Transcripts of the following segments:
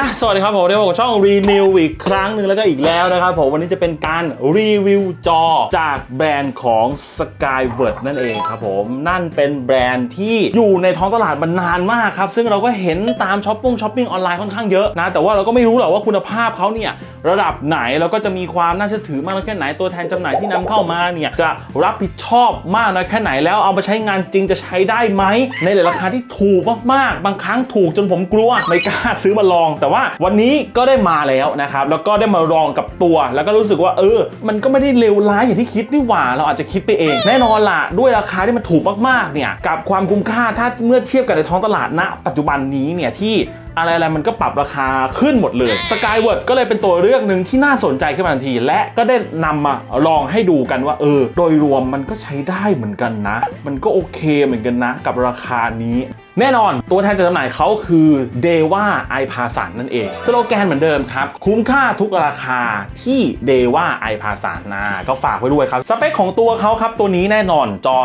อะสวัสดีครับผมเดี๋ยวผมช่องรีวิวอีกครั้งหนึ่งแล้วก็อีกแล้วนะครับผมวันนี้จะเป็นการรีวิวจอจากแบรนด์ของ Skyward นั่นเองครับผมนั่นเป็นแบรนด์ที่อยู่ในท้องตลาดมานานมากครับ ซึ่งเราก็เห็นตามช้อปปิ้งช้อปปิ้งออนไลน์ค่อนข้างเยอะนะ แต่ว่าเราก็ไม่รู้หรอกว่าคุณภาพเขาเนี่ยระดับไหนแล้วก็จะมีความน่าเชื่อถือมากน้อยแค่ไหนตัวแทนจำหน่ายที่นำเข้ามาเนี่ยจะรับผิดชอบมากน้อยแค่ไหนแล้วเอามาใช้งานจริงจะใช้ได้ไหมในราคาที่ถูกมากๆ บางครั้งถูกจนผมกลัวไม่กล้าซื้อมาลองแต่ว่าวันนี้ก็ได้มาแล้วนะครับแล้วก็ได้มาลองกับตัว แล้วก็รู้สึกว่าเออ มันก็ไม่ได้เลวร้ายอย่างที่คิดนี่หว่า เราอาจจะคิดไปเอง แน่นอนล่ะด้วยราคาที่มันถูกมากๆเนี่ยกับความคุ้มค่าถ้าเมื่อเทียบกันในท้องตลาดณ ปัจจุบันนี้เนี่ยที่อะไรอะไรมันก็ปรับราคาขึ้นหมดเลย Skyward ก็เลยเป็นตัวเลือกหนึ่งที่น่าสนใจขึ้นมาทันที และก็ได้นำมาลองให้ดูกันว่า เออ โดยรวมมันก็ใช้ได้เหมือนกันนะ มันก็โอเคเหมือนกันนะ กับราคานี้แน่นอนตัวแทนจำหน่ายเขาคือ d e w a i p a s a n นั่นเองสโลแกนเหมือนเดิมครับ คุ้มค่าทุกราคาที่ d e w a i p a s a n นะก็ฝากไว้ด้วยครับ สเปคของตัวเขาครับ ตัวนี้แน่นอนจอ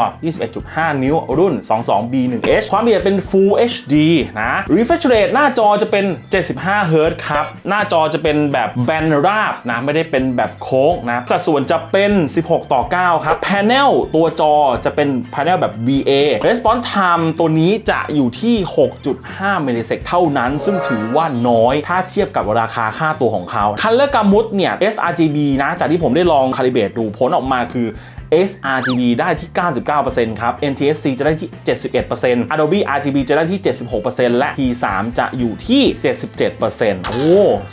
21.5 นิ้วรุ่น 22B1H ความละเอียดเป็น Full HD นะ refresh rate หน้าจอจะเป็น 75 Hz ครับ หน้าจอจะเป็นแบบแบนราบนะ ไม่ได้เป็นแบบโค้งนะสัดส่วนจะเป็น 16 ต่อ 9 ครับ panel ตัวจอจะเป็น panel แบบ VA response time ตัวนี้จะอยู่ที่ 6.5มิลลิเซกเท่านั้น ซึ่งถือว่าน้อยถ้าเทียบกับราคาค่าตัวของเขาคันเลอร์กามุดเนี่ย sRGB นะจากที่ผมได้ลองคาลิเบตดูผลออกมาคือ sRGB ได้ที่ 99%ครับ NTSC จะได้ที่ 71% Adobe RGB จะได้ที่ 76%และ P3 จะอยู่ที่ 77%โอ้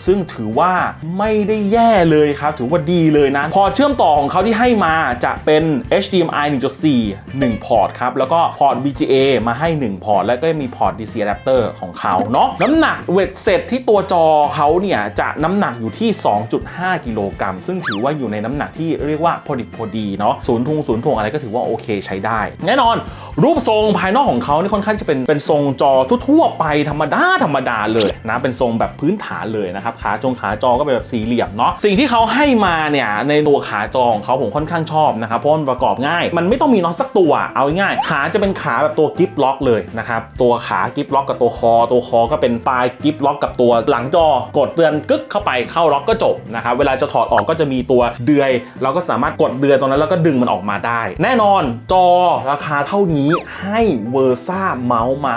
ซึ่งถือว่าไม่ได้แย่เลยครับ ถือว่าดีเลยนะ พอเชื่อมต่อของเขาที่ให้มาจะเป็น HDMI 1.4 1 พอร์ตครับ แล้วก็พอร์ต VGA มาให้ 1 พอร์ต แล้วก็มีพอร์ต DC adapter ของเขาเนาะน้ำหนักเวทเสร็จที่ตัวจอเขาเนี่ย จะน้ำหนักอยู่ที่ 2.5 กิโลกรัมซึ่งถือว่าอยู่ในน้ำหนักที่เรียกว่าพอดิบพอดีเนาะศูนย์ทุงศูนย์ถ่วงอะไรก็ถือว่าโอเคใช้ได้ แน่นอน รูปทรงภายนอกของเขานี่ค่อนข้างจะเป็นเป็นทรงจอทั่วไปธรรมดาธรรมดาเลยนะเป็นทรงแบบพื้นฐานเลยนะครับขาจงขาจอก็เป็นแบบสี่เหลี่ยมเนาะสิ่งที่เขาให้มาเนี่ยในตัวขาจอของเขาผมค่อนข้างชอบนะครับเพราะมันประกอบง่าย มันไม่ต้องมีน็อตสักตัวเอาง่ายขาจะเป็นขาแบบตัวกิฟล็อกเลยนะครับตัวขากิฟล็อกกับตัวคอ ตัวคอก็เป็นปลายกิฟล็อกกับตัวหลังจอกดเดือนกึกเข้าไปเข้าล็อกก็จบนะครับเวลาจะถอดออกก็จะมีตัวเดือย เราก็สามารถกดเดือยตรงนั้นแล้วก็ดึงมันออกมาได้ แน่นอนจอราคาเท่านี้ให้เวอร์ซ่าเมาส์มา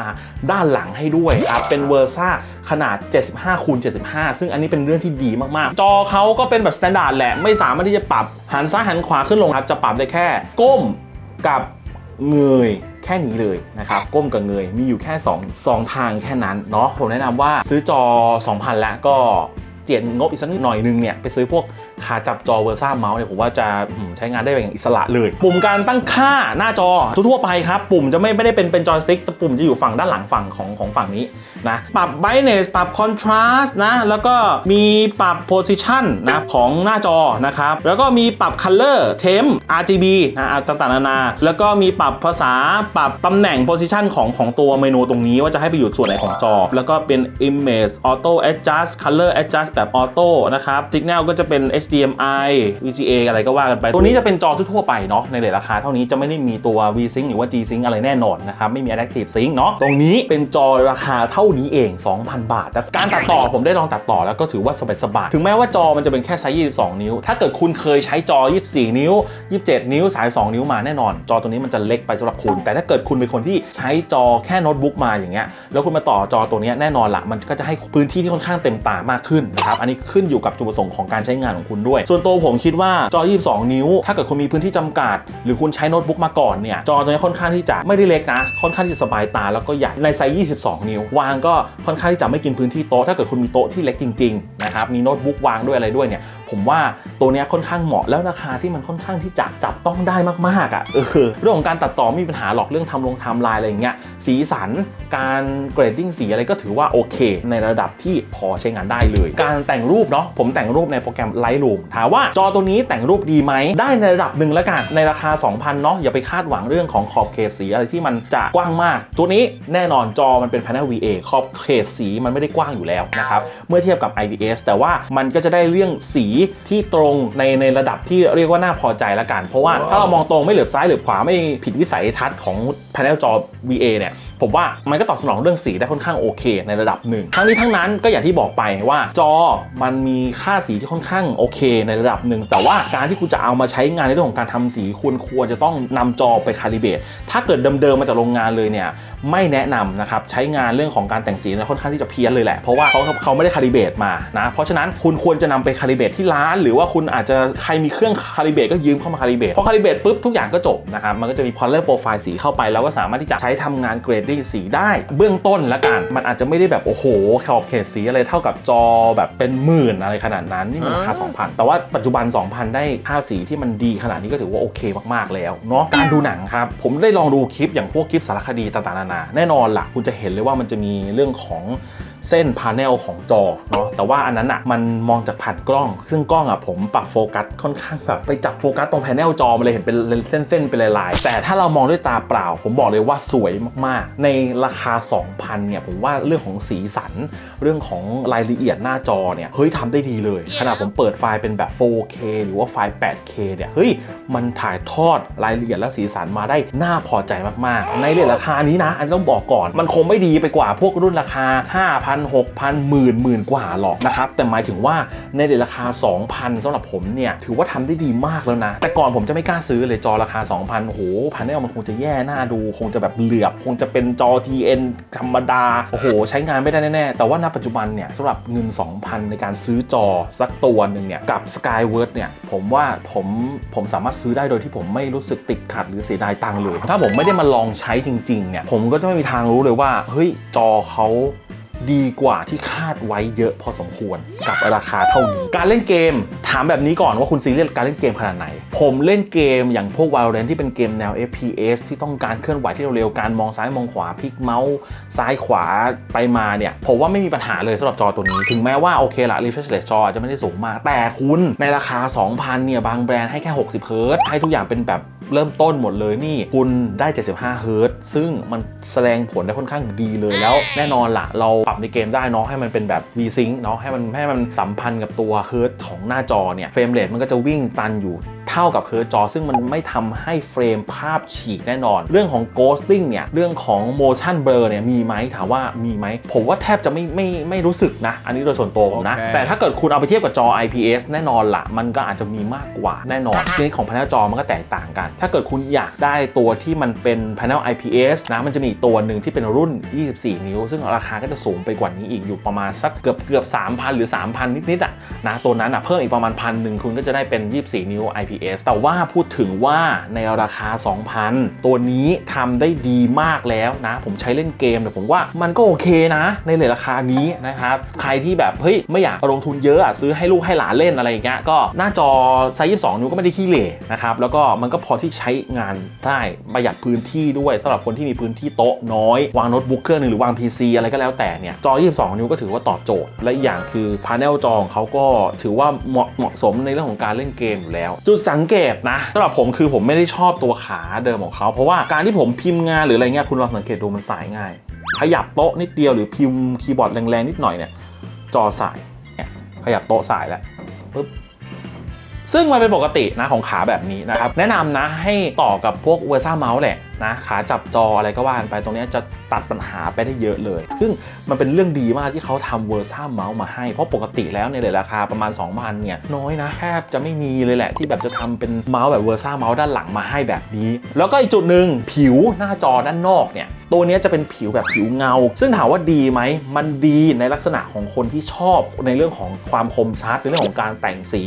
ด้านหลังให้ด้วยครับเป็นเวอร์ซ่าขนาด 75คูณ75 ซึ่งอันนี้เป็นเรื่องที่ดีมากๆ จอเขาก็เป็นแบบสแตนดาร์ดแหละ ไม่สามารถที่จะปรับหันซ้ายหันขวาขึ้นลงครับจะปรับได้แค่ก้มกับเงยแค่นี้เลยนะครับ ก้มกับเงยมีอยู่แค่ 2 2 ทางแค่นั้นเนาะผมแนะนำว่าซื้อจอ 2,000 แล้วก็ เจียนงบอีกสักนิดหน่อยนึงเนี่ยไปซื้อพวกขาจับจอเวอร์ซ่าเมาส์เนี่ยผมว่าจะใช้งานได้อย่างอิสระเลย ปุ่มการตั้งค่าหน้าจอทั่วไปครับ ปุ่มจะไม่ไม่ได้เป็นเป็นจอยสติ๊กแต่ปุ่มจะอยู่ฝั่งด้านหลังฝั่งของของฝั่งนี้นะปรับ brightness ปรับ contrast นะแล้วก็มีปรับ position นะของหน้าจอนะครับแล้วก็มีปรับ color temp RGB นะอะต่างๆนานา แล้วก็มีปรับภาษาปรับตำแหน่ง position ของของตัวเมนูตรงนี้ว่าจะให้ไปอยู่ส่วนไหนของจอ แล้วก็เป็น image auto adjust color adjust แบบ auto นะครับ signal ก็จะเป็น HDMI VGA อะไรก็ว่ากันไป ตัวนี้จะเป็นจอทั่วไปเนาะในเลทราคาเท่านี้จะไม่ได้มีตัว V-Sync หรือว่า G-Sync อะไรแน่นอนนะครับ ไม่มี Adaptive Sync เนาะตรงนี้เป็นจอราคาเท่านี้เอง 2,000 บาทแต่การตัดต่อผมได้ลองตัดต่อแล้วก็ถือว่าสบายๆถึงแม้ว่าจอมันจะเป็นแค่ไซส์ 22 นิ้ว ถ้าเกิดคุณเคยใช้จอ 24 นิ้ว 27 นิ้ว 32 นิ้วมาแน่นอน จอตัวนี้มันจะเล็กไปสำหรับคุณ แต่ถ้าเกิดคุณเป็นคนที่ใช้จอแค่โน้ตบุ๊กมาอย่างเงี้ยแล้วคุณมาต่อจอตัวนี้แน่นอนละมันก็จะให้พื้นที่ที่ค่อนข้างเต็มตามากขึ้นนะครับ อันนี้ขึ้นอยู่กับจุดประสงค์ของการใช้งานของคุณด้วย ส่วนตัวผมคิดว่าจอ 22 นิ้ว ถ้าเกิดคุณมีพื้นที่จำกัด หรือคุณใช้โน้ตบุ๊กมาก่อนเนี่ยจอตัวนี้ค่อนข้างที่จะไม่ได้เล็กนะ ค่อนข้างที่จะสบายตาแล้วก็ใหญ่ในไซส์ 22 นิ้ว วางก็ค่อนข้างที่จะไม่กินพื้นที่โต๊ะถ้าเกิดคุณมีโต๊ะที่เล็กจริงๆนะครับมีโน้ตบุ๊กวางด้วยอะไรด้วยเนี่ย ผมว่าตัวนี้ค่อนข้างเหมาะแล้วราคาที่มันค่อนข้างที่จะจับต้องได้มากๆอะเออเรื่องของการตัดต่อไม่มีปัญหาหรอกเรื่องทำลงไทำลายอะไรอย่างเงี้ยสีสันการเกรดดิ้งสีอะไรก็ถือว่าโอเค ในระดับที่พอใช้งานได้เลย การแต่งรูปเนาะผมแต่งรูปในโปรแกรม Lightroom ถามว่าจอตัวนี้แต่งรูปดีไหมได้ในระดับหนึ่งแล้วกันในราคา 2,000เนาะอย่าไปคาดหวังเรื่องของขอบเขตสีอะไรที่มันจะกว้างมาก ตัวนี้แน่นอนจอมันเป็น panel VA ขอบเขตสีมันไม่ได้กว้างอยู่แล้วนะครับเมื่อเทียบกับ IPS แต่ว่ามันก็จะได้เรื่องสีที่ตรงในในระดับที่เรียกว่าน่าพอใจละกัน เพราะว่าถ้าเรามองตรงไม่เหลือบซ้ายเหลือบขวาไม่ผิดวิสัยทัศน์ของ panel จอ VA เนี่ยผมว่ามันก็ตอบสนองเรื่องสีได้ค่อนข้างโอเค ในระดับหนึ่งทั้งนี้ทั้งนั้นก็อย่างที่บอกไปว่าจอมันมีค่าสีที่ค่อนข้างโอเค ในระดับหนึ่งแต่ว่าการที่คุณจะเอามาใช้งานในเรื่องของการทำสีคุณควรจะต้องนำจอไปคาลิเบรตถ้าเกิดเดิมๆมาจากโรงงานเลยเนี่ยไม่แนะนำนะครับใช้งานเรื่องของการแต่งสีเนี่ยค่อนข้างที่จะเพี้ยนเลยแหละ เพราะว่าเขาเขาไม่ได้คาลิเบตมานะเพราะฉะนั้นคุณควรจะนำไปคาลิเบตที่ร้าน หรือว่าคุณอาจจะใครมีเครื่องคาลิเบตก็ยืมเข้ามาคาลิเบตพอคาลิเบตปุ๊บทุกอย่างก็จบนะครับมันก็จะมีพอลเลอร์โปรไฟล์สีเข้าไป แล้วก็สามารถที่จะใช้ทำงานเกรดดิ้งสีได้ เบื้องต้นละกันมันอาจจะไม่ได้แบบโอ้โหขอบเขตสีอะไรเท่ากับจอแบบเป็นหมื่นอะไรขนาดนั้นนี่มันราคา2,000 แต่ว่าปัจจุบัน 2,000 ได้ค่าสีที่มันดีขนาดนี้ก็ถือว่าโอเคมากๆแล้วเนาะการดูหนังครับผมได้ลองดูคลิปอย่างพวกคลิปสารคดีต่างๆนานาแน่นอนล่ะคุณจะเห็นเลยว่ามันจะมีเรื่องของ เส้นพาเนลของจอเนาะแต่ว่าอันนั้นอะมันมองจากผ่านกล้อง ซึ่งกล้องอะผมปรับโฟกัสค่อนข้างแบบไปจับโฟกัสตรงแผนลจอมาเลยเห็นเป็นเส้นๆเป็นลายๆ แต่ถ้าเรามองด้วยตาเปล่า ผมบอกเลยว่าสวยมากๆ ในราคา 2,000 เนี่ย ผมว่าเรื่องของสีสัน เรื่องของรายละเอียดหน้าจอเนี่ย เฮ้ยทำได้ดีเลย ขณะผมเปิดไฟล์เป็นแบบ 4K หรือว่าไฟล์ 8K เนี่ย เฮ้ย มันถ่ายทอดรายละเอียดและสีสันมาได้น่าพอใจมากๆ ในเรทราคานี้นะ อันนต้องบอกก่อน มันคงไม่ดีไปกว่าพวกรุ่นราคา 5,000 6,000หมื่นหมื่นกว่าหรอกนะครับ แต่หมายถึงว่าในเรทราคา 2,000สำหรับผมเนี่ย ถือว่าทำได้ดีมากแล้วนะ แต่ก่อนผมจะไม่กล้าซื้อเลยจอราคา 2,000 โอ้โหพาเนลมันคงจะแย่หน้าดู คงจะแบบเหลือบ คงจะเป็นจอ TN ธรรมดา โอ้โห ใช้งานไม่ได้แน่ ๆ แต่ว่าณปัจจุบันเนี่ยสำหรับเงิน 2,000 ในการซื้อจอสักตัวหนึ่งเนี่ย กับ Skyward เนี่ย ผมว่าผมผมสามารถซื้อได้โดยที่ผมไม่รู้สึกติดขัดหรือเสียดายตังค์เลย ถ้าผมไม่ได้มาลองใช้จริงๆเนี่ยผมก็จะไม่มีทางรู้เลยว่าเฮ้ยจอเขา ดีกว่าที่คาดไว้เยอะพอสมควรกับราคาเท่านี้ การเล่นเกมถามแบบนี้ก่อนว่าคุณซีเรียสการเล่นเกมขนาดไหน ผมเล่นเกมอย่างพวก Valorant ที่เป็นเกมแนว FPS ที่ต้องการเคลื่อนไหวที่เร็วๆ การมองซ้ายมองขวาพลิกเมาส์ซ้ายขวาไปมาเนี่ย ผมว่าไม่มีปัญหาเลยสำหรับจอตัวนี้ ถึงแม้ว่าโอเคละ refresh rate จออาจจะไม่ได้สูงมาก แต่คุณในราคา 2,000เนี่ยบางแบรนด์ให้แค่60เฮิร์ตให้ทุกอย่างเป็นแบบ เริ่มต้นหมดเลยนี่คุณได้ 75 เฮิร์ตซึ่งมันแสดงผลได้ค่อนข้างดีเลย แล้วแน่นอนละเราปรับในเกมได้เนาะให้มันเป็นแบบ V-Sync เนาะให้มันให้มันสัมพันธ์กับตัวเฮิร์ตของหน้าจอเนี่ยเฟรมเรทมันก็จะวิ่งตันอยู่ เท่ากับเฮิร์ตจอ ซึ่งมันไม่ทำให้เฟรมภาพฉีกแน่นอน เรื่องของ ghosting เนี่ย เรื่องของ motion blur เนี่ยมีไหมถามว่ามีไหม ผมว่าแทบจะไม่ไม่ไม่รู้สึกนะ อันนี้โดยส่วนตัวผมนะโอเคแต่ถ้าเกิดคุณเอาไปเทียบกับจอ IPS แน่นอนละมันก็อาจจะมีมากกว่าแน่นอนชนิดของ panel จอมันก็แตกต่างกัน ถ้าเกิดคุณอยากได้ตัวที่มันเป็น panel IPS นะมันจะมีอีกตัวหนึ่งที่เป็นรุ่น 24 นิ้ว ซึ่งราคาก็จะสูงไปกว่านี้อีกอยู่ประมาณสักเกือบเกือบ3,000 หรือ 3,000 นิดๆอะนะตัวนั้นอะเพิ่มอีกประมาณพันหนึ่งคุณก็จะได้เป็น 24 นิ้ว IPS แต่ว่าพูดถึงว่าในราคา 2,000 ตัวนี้ทำได้ดีมากแล้วนะ ผมใช้เล่นเกมแต่ผมว่ามันก็โอเคนะ ในเลทราคานี้นะครับ ใครที่แบบ เฮ้ย ไม่อยากลงทุนเยอะอะซื้อให้ลูกให้หลานเล่นอะไรอย่างเงี้ยก็หน้าจอไซส์22 นิ้วก็ไม่ได้ขี้เหร่นะครับ แล้วก็มันก็พอที่ใช้งานได้ประหยัดพื้นที่ด้วยสำหรับคนที่มีพื้นที่โต๊ะน้อย วางโน้ตบุ๊กเครื่องหนึงหรือวาง PC อะไรก็แล้วแต่เนี่ยจอ 22 นิ้วก็ถือว่าตอบโจทย์และอีกอย่างคือพาเนลจอของเขาก็ถือว่าเหมาะเหมาะสมในเรื่องของการเล่นเกมอยู่แล้วจุดสังเกตนะสำหรับผมคือผมไม่ได้ชอบตัวขาเดิมของเขา เพราะว่าการที่ผมพิมพ์งานหรืออะไรเงี้ยคุณลองสังเกตดูมันสายง่าย ขยับโต๊ะนิดเดียวหรือพิมพ์คีย์บอร์ดแรงๆนิดหน่อยเนี่ยจอสายเนี่ยขยับโต๊ะสายแล้วปึ๊บซึ่งมันเป็นปกตินะของขาแบบนี้นะครับ แนะนำนะให้ต่อกับพวกเวอร์ซ่าเมาส์แหละนะขาจับจออะไรก็ว่ากันไปตรงเนี้ยจะ ตัดปัญหาไปได้เยอะเลย ซึ่งมันเป็นเรื่องดีมากที่เขาทำเวอร์ซ่าเมาส์มาให้ เพราะปกติแล้วในราคาประมาณ 2,000เนี่ยน้อยนะแทบจะไม่มีเลยแหละ ที่แบบจะทำเป็นเมาส์แบบเวอร์ซ่าเมาส์ด้านหลังมาให้แบบนี้ แล้วก็อีกจุดหนึ่งผิวหน้าจอด้านนอกเนี่ยตัวนี้จะเป็นผิวแบบผิวเงา ซึ่งถามว่าดีไหม มันดีในลักษณะของคนที่ชอบในเรื่องของความคมชัดในเรื่องของการแต่งสี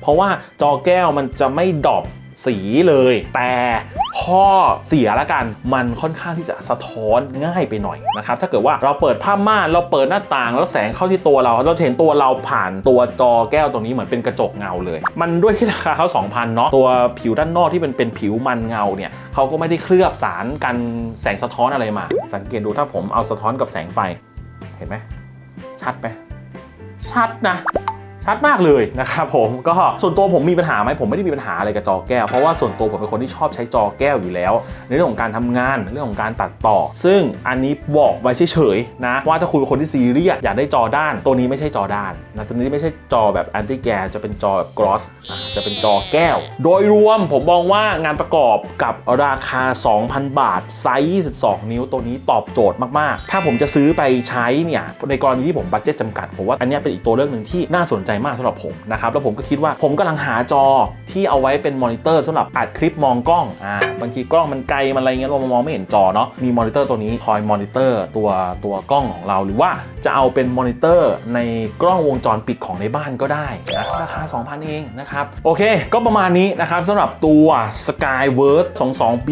เพราะว่าจอแก้วมันจะไม่ดรอป สีเลย แต่ข้อเสียละกันมันค่อนข้างที่จะสะท้อนง่ายไปหน่อยนะครับถ้าเกิดว่าเราเปิดผ้าม่านเราเปิดหน้าต่าง แล้วแสงเข้าที่ตัวเราเราจะเห็นตัวเราผ่านตัวจอแก้วตรงนี้เหมือนเป็นกระจกเงาเลย มันด้วยที่ราคาเขา2,000เนาะตัวผิวด้านนอกที่เป็นเป็นผิวมันเงาเนี่ยเขาก็ไม่ได้เคลือบสารกันแสงสะท้อนอะไรมา สังเกตดูถ้าผมเอาสะท้อนกับแสงไฟเห็นไหมชัดไหมชัดนะ ชัดมากเลยนะครับผมก็ส่วนตัวผมมีปัญหาไหมผมไม่ได้มีปัญหาอะไรกับจอแก้ว เพราะว่าส่วนตัวผมเป็นคนที่ชอบใช้จอแก้วอยู่แล้ว ในเรื่องของการทำงานเรื่องของการตัดต่อ ซึ่งอันนี้บอกไว้เฉยๆนะว่าถ้าคุณเป็นคนที่ซีเรียสอยากได้จอด้าน ตัวนี้ไม่ใช่จอด้านนะตัวนี้ไม่ใช่จอแบบแอนติแกจะเป็นจอแบบกรอสจะเป็นจอแก้ว โดยรวมผมมองว่างานประกอบกับราคา 2,000 บาท ไซส์ 22 นิ้วตัวนี้ตอบโจทย์มากๆ ถ้าผมจะซื้อไปใช้เนี่ยในกรณีที่ผมบัตเจ็ตจำกัดผมว่าอันนี้เป็นอีกตัวเลือกหนึ่งที่น่าสนใจมากสำหรับผมนะครับแล้วผมก็คิดว่าผมกำลังหาจอที่เอาไว้เป็นมอนิเตอร์สำหรับอัดคลิปมองกล้องอ่าบางทีกล้องมันไกลมันอะไรเงี้ยเรามองไม่เห็นจอเนาะมีมอนิเตอร์ตัวนี้คอยมอนิเตอร์ตัวตัวกล้องของเราหรือว่าจะเอาเป็นมอนิเตอร์ในกล้องวงจรปิดของในบ้านก็ได้นะราคา 2,000 เองนะครับ โอเค ก็ประมาณนี้นะครับสำหรับตัว Skyward 22 B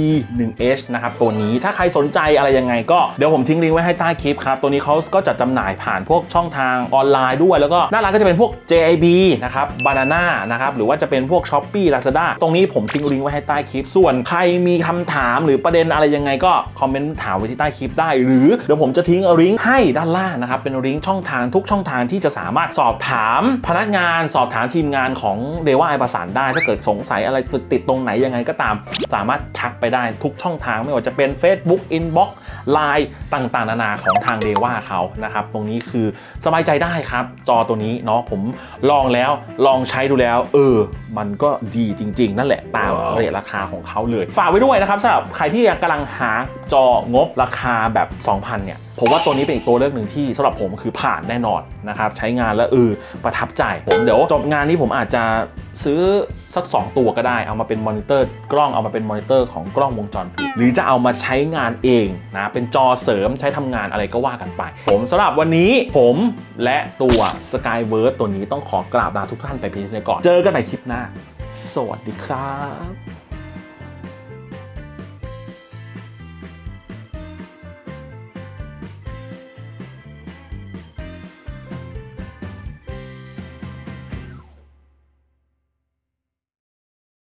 1H นะครับ ตัวนี้ถ้าใครสนใจอะไรยังไงก็เดี๋ยวผมทิ้งลิงก์ไว้ให้ใต้คลิปครับ ตัวนี้เขาก็จัดจำหน่ายผ่านพวกช่องทางออนไลน์ด้วย แล้วก็หน้าร้านก็จะเป็นพวก JIB นะครับ Banana นะครับ หรือว่าจะเป็นพวก Shopee Lazada ตรงนี้ผมทิ้งลิงก์ไว้ให้ใต้คลิป ส่วนใครมีคำถามหรือประเด็นอะไรยังไงก็คอมเมนต์ถามไว้ที่ใต้คลิปได้ หรือเดี๋ยวผมจะทิ้งลิงก์ให้ด้านล่างนะครับ เป็นลิงก์ช่องทางทุกช่องทางที่จะสามารถสอบถามพนักงานสอบถามทีมงานของเดว่าไอประสานได้ ถ้าเกิดสงสัยอะไรติดติดตรงไหนยังไงก็ตาม สามารถทักไปได้ทุกช่องทางไม่ว่าจะเป็น Facebook Inbox Line ต่างๆ นานาของทางเดว่าเขานะครับตรงนี้คือสบายใจได้ครับ จอตัวนี้เนาะผมลองแล้วลองใช้ดูแล้ว เออ มันก็ดีจริง ๆ นั่นแหละตามเรทราคาของเขาเลย ฝากไว้ด้วยนะครับสำหรับใครที่กำลังหาจองบราคาแบบ 2,000 เนี่ยผมว่าตัวนี้เป็นอีกตัวเลือกหนึ่งที่สำหรับผมคือผ่านแน่นอนนะครับ ใช้งานแล้วเออประทับใจผมเดี๋ยวจบงานนี้ผมอาจจะซื้อ สัก 2 ตัวก็ได้ เอามาเป็นมอนิเตอร์กล้องเอามาเป็นมอนิเตอร์ของกล้องวงจรปิดหรือจะเอามาใช้งานเองนะเป็นจอเสริมใช้ทำงานอะไรก็ว่ากันไป ผมสำหรับวันนี้ผมและตัว Skyverse ตัวนี้ต้องขอกราบลาทุกท่านไปเพียงเท่านี้ก่อน เจอกันใหม่คลิปหน้า สวัสดีครับ